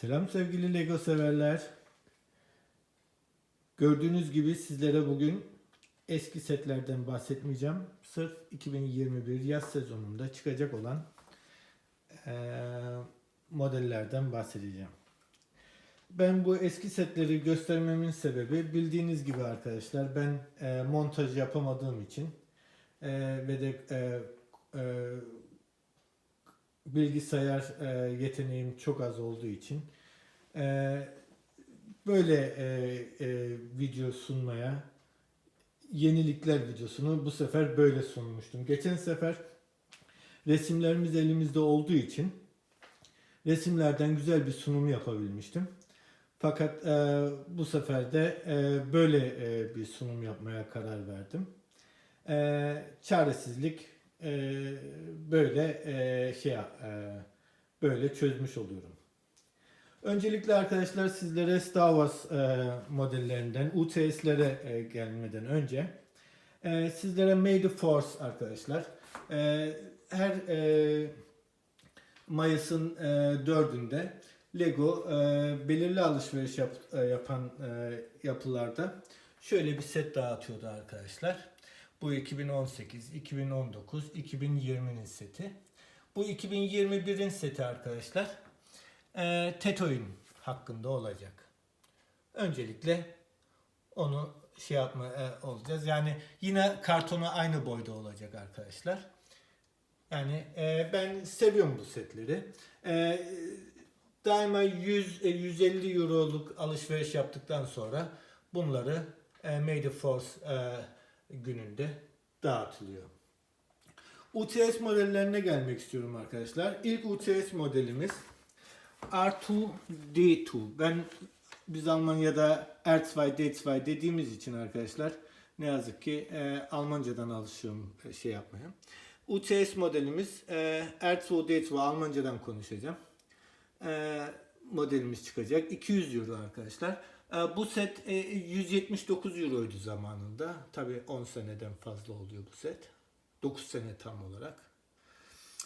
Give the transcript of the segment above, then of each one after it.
Selam sevgili Lego severler. Gördüğünüz gibi sizlere bugün eski setlerden bahsetmeyeceğim. Sırf 2021 yaz sezonunda çıkacak olan eee, modellerden bahsedeceğim. Ben bu eski setleri göstermemin sebebi bildiğiniz gibi arkadaşlar ben eee, montaj yapamadığım için eee, ve de eee, eee, bilgisayar eee, yeteneğim çok az olduğu için eee, böyle eee, eee, video sunmaya yenilikler videosunu bu sefer böyle sunmuştum. Geçen sefer resimlerimiz elimizde olduğu için resimlerden güzel bir sunum yapabilmiştim. Fakat eee, bu sefer de eee, böyle eee, bir sunum yapmaya karar verdim. Eee, çaresizlik eee, böyle eee, şey eee, böyle çözmüş oluyorum. Öncelikle arkadaşlar sizlere Star Wars eee, modellerinden UTS'lere eee, gelmeden önce eee, sizlere May the Force arkadaşlar eee, her eee Mayıs'ın eee, dördünde Lego eee, belirli alışveriş yap- eee, yapan eee, yapılarda şöyle bir set dağıtıyordu arkadaşlar. Bu 2018, 2019, 2020'nin seti. Bu 2021'in seti arkadaşlar. Eee Teto'yun hakkında olacak. Öncelikle onu şey yapma e, olacağız. Yani yine kartonu aynı boyda olacak arkadaşlar. Yani e, ben seviyorum bu setleri. E, daima 100 e, 150 euroluk alışveriş yaptıktan sonra bunları e, May the Force e, gününde dağıtılıyor. UTS modellerine gelmek istiyorum arkadaşlar. İlk UTS modelimiz R2D2. Ben biz Almanya'da R2 D2 dediğimiz için arkadaşlar ne yazık ki e, Almancadan alışıyorum e, şey yapmaya. UTS modelimiz e, R2 D2 Almancadan konuşacağım. E, modelimiz çıkacak. 200 euro arkadaşlar. E, bu set e, 179 euroydu zamanında. Tabi 10 seneden fazla oluyor bu set. 9 sene tam olarak.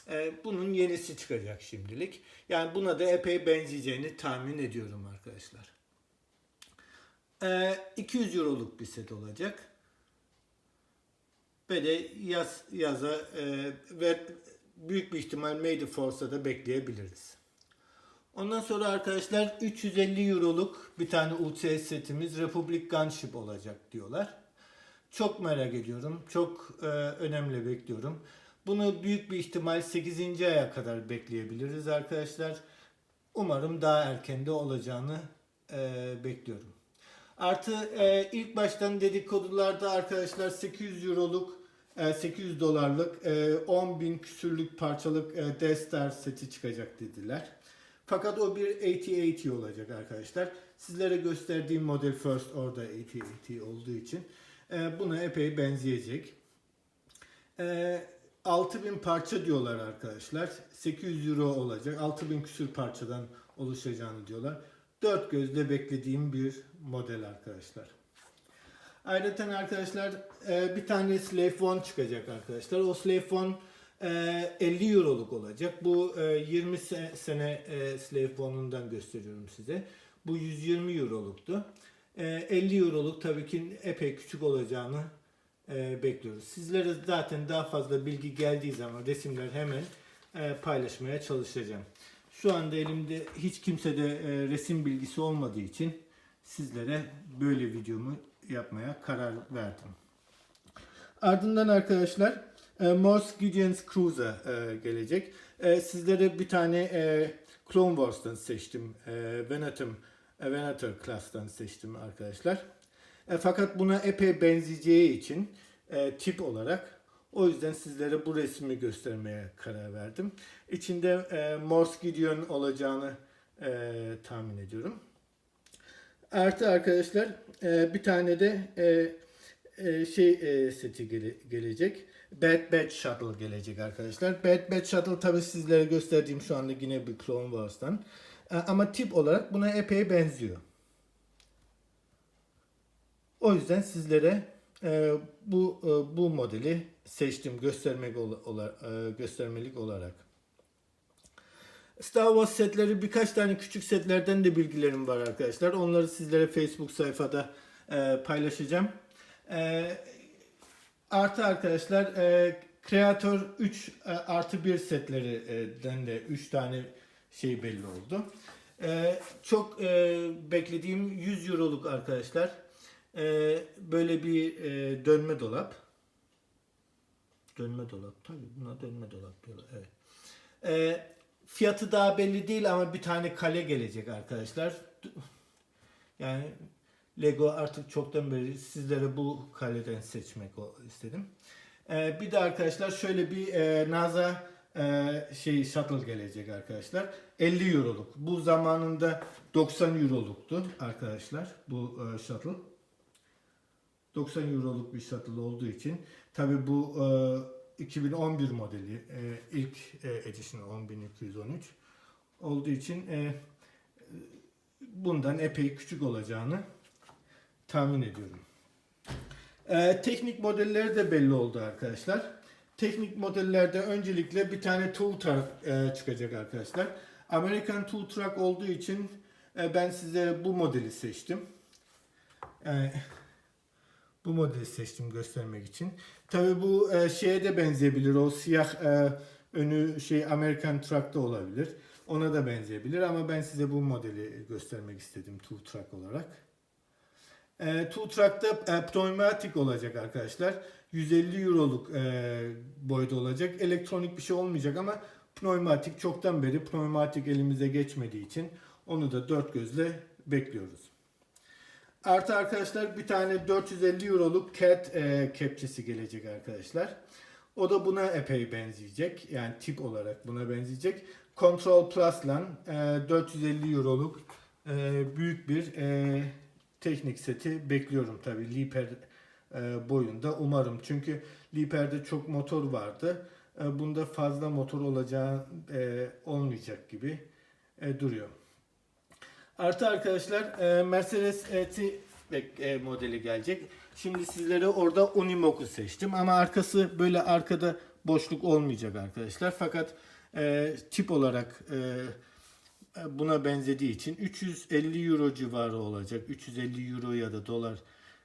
E, bunun yenisi çıkacak şimdilik. Yani buna da epey benzeyeceğini tahmin ediyorum arkadaşlar. E, 200 euroluk bir set olacak. De yaz, yaza e, ve büyük bir ihtimal May the Force'a da bekleyebiliriz. Ondan sonra arkadaşlar 350 euroluk bir tane UTS setimiz Republic Gunship olacak diyorlar. Çok merak ediyorum. Çok e, önemli bekliyorum. Bunu büyük bir ihtimal 8. aya kadar bekleyebiliriz arkadaşlar. Umarım daha erkende olacağını e, bekliyorum. Artı e, ilk baştan dedikodularda arkadaşlar 800 euroluk e, 800 dolarlık e, 10 bin küsürlük parçalık e, Death Star seti çıkacak dediler. Fakat o bir 8080 olacak arkadaşlar. Sizlere gösterdiğim model First orada 8080 olduğu için e, buna epey benzeyecek. E, 6000 parça diyorlar arkadaşlar. 800 euro olacak. 6000 küsür parçadan oluşacağını diyorlar. Dört gözle beklediğim bir model arkadaşlar. Ayrıca arkadaşlar e, bir tane Slave One çıkacak arkadaşlar. O Slave One e, 50 euroluk olacak. Bu e, 20 se- sene e, Slave One'undan gösteriyorum size. Bu 120 euroluktu. E, 50 euroluk tabii ki epey küçük olacağını e, bekliyoruz. Sizlere zaten daha fazla bilgi geldiği zaman resimler hemen e, paylaşmaya çalışacağım. Şu anda elimde hiç kimsede e, resim bilgisi olmadığı için sizlere böyle videomu yapmaya karar verdim. Ardından arkadaşlar e, Morse Gideon's Cruiser e, gelecek. E, sizlere bir tane e, Clone Wars'tan seçtim. E, Venatum, e, Venator Class'tan seçtim arkadaşlar. E, fakat buna epey benzeyeceği için tip olarak o yüzden sizlere bu resmi göstermeye karar verdim. İçinde e, Morse Gideon olacağını tahmin ediyorum. Artı arkadaşlar bir tane de e, şey e, seti gele- gelecek. Bad Batch Shuttle gelecek arkadaşlar. Bad Batch Shuttle tabi sizlere gösterdiğim şu anda yine bir Clone Wars'tan. E, ama tip olarak buna epey benziyor. O yüzden sizlere bu bu modeli seçtim göstermek ola- göstermelik olarak. Star Wars setleri birkaç tane küçük setlerden de bilgilerim var arkadaşlar. Onları sizlere Facebook sayfada paylaşacağım. E, artı arkadaşlar e, Creator 3 e, artı 1 setlerinden de 3 tane şey belli oldu. E, çok e, beklediğim 100 euroluk arkadaşlar. E, böyle bir e, dönme dolap. Dönme dolap tabii buna dönme dolap diyorlar. Evet. E, fiyatı daha belli değil ama bir tane kale gelecek arkadaşlar. Yani Lego artık çoktan beri sizlere bu kaleden seçmek istedim. Ee, bir de arkadaşlar şöyle bir e, NASA e, şey shuttle gelecek arkadaşlar. 50 euroluk. Bu zamanında 90 euroluktu arkadaşlar bu e, shuttle. 90 euroluk bir shuttle olduğu için tabi bu e, 2011 modeli ilk e, edition 10213 olduğu için bundan epey küçük olacağını tahmin ediyorum. Ee, teknik modelleri de belli oldu arkadaşlar. Teknik modellerde öncelikle bir tane tool truck e, çıkacak arkadaşlar. American tool truck olduğu için e, ben size bu modeli seçtim. E, bu modeli seçtim göstermek için. Tabi bu e, şeye de benzeyebilir. O siyah e, önü şey American truck'ta olabilir. Ona da benzeyebilir ama ben size bu modeli göstermek istedim tool truck olarak. E, tool truck'ta e, pneumatik olacak arkadaşlar. 150 euroluk e, boyda olacak. Elektronik bir şey olmayacak ama pneumatik çoktan beri pneumatik elimize geçmediği için onu da dört gözle bekliyoruz. Artı arkadaşlar bir tane 450 euroluk cat e, kepçesi gelecek arkadaşlar. O da buna epey benzeyecek. Yani tip olarak buna benzeyecek. Control Plus'la e, 450 euroluk e, büyük bir e, teknik seti bekliyorum tabii Liper e, boyunda umarım. Çünkü Liper'de çok motor vardı. E, bunda fazla motor olacağı e, olmayacak gibi duruyor. Artı arkadaşlar Mercedes e, modeli gelecek. Şimdi sizlere orada Unimog'u seçtim ama arkası böyle arkada boşluk olmayacak arkadaşlar. Fakat e, tip olarak e, buna benzediği için 350 euro civarı olacak. 350 euro ya da dolar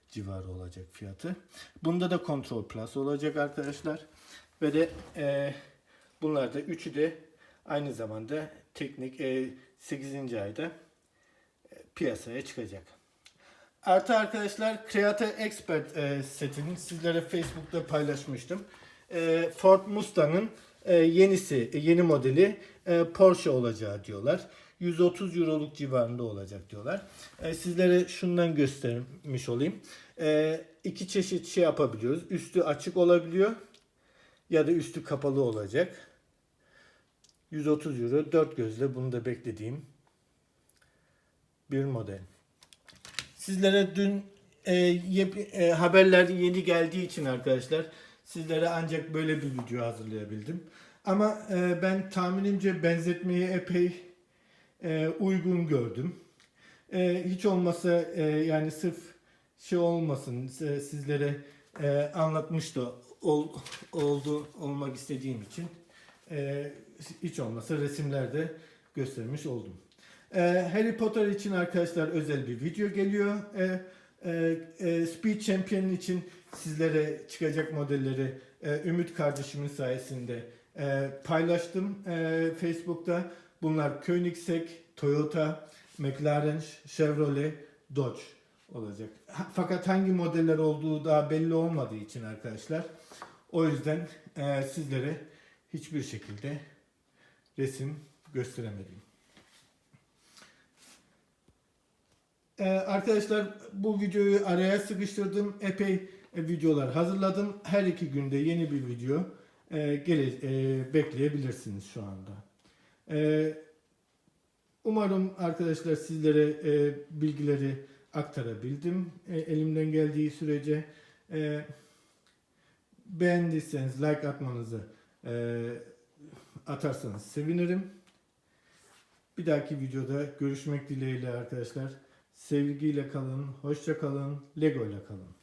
civarı olacak fiyatı. Bunda da Control Plus olacak arkadaşlar. Ve de e, bunlar da üçü de aynı zamanda teknik e, 8. ayda e, piyasaya çıkacak. Artı arkadaşlar Creator Expert e, setini sizlere Facebook'ta paylaşmıştım. E, Ford Mustang'ın e, yenisi, e, yeni modeli e, Porsche olacağı diyorlar. 130 euroluk civarında olacak diyorlar. E, sizlere şundan göstermiş olayım. E, iki çeşit şey yapabiliyoruz. Üstü açık olabiliyor ya da üstü kapalı olacak. 130 euro dört gözle bunu da beklediğim bir model. Sizlere dün e, yep- e, haberler yeni geldiği için arkadaşlar sizlere ancak böyle bir video hazırlayabildim. Ama e, ben tahminimce benzetmeyi epey e, uygun gördüm. E, hiç olmasa e, yani sırf şey olmasın e, sizlere e, anlatmış da ol, oldu olmak istediğim için e, hiç olmasa resimlerde göstermiş oldum. E, Harry Potter için arkadaşlar özel bir video geliyor. E, e, e, Speed Champion için sizlere çıkacak modelleri e, Ümit kardeşimin sayesinde e, paylaştım e, Facebook'ta. Bunlar Koenigsegg, Toyota, McLaren, Chevrolet, Dodge olacak. Fakat hangi modeller olduğu daha belli olmadığı için arkadaşlar o yüzden e, sizlere hiçbir şekilde resim gösteremedim. Ee, arkadaşlar bu videoyu araya sıkıştırdım. Epey e, videolar hazırladım. Her iki günde yeni bir video e, gele, e, bekleyebilirsiniz şu anda. E, umarım arkadaşlar sizlere e, bilgileri aktarabildim. E, elimden geldiği sürece e, beğendiyseniz like atmanızı e, atarsanız sevinirim. Bir dahaki videoda görüşmek dileğiyle arkadaşlar. Sevgiyle kalın, hoşça kalın, Lego ile kalın.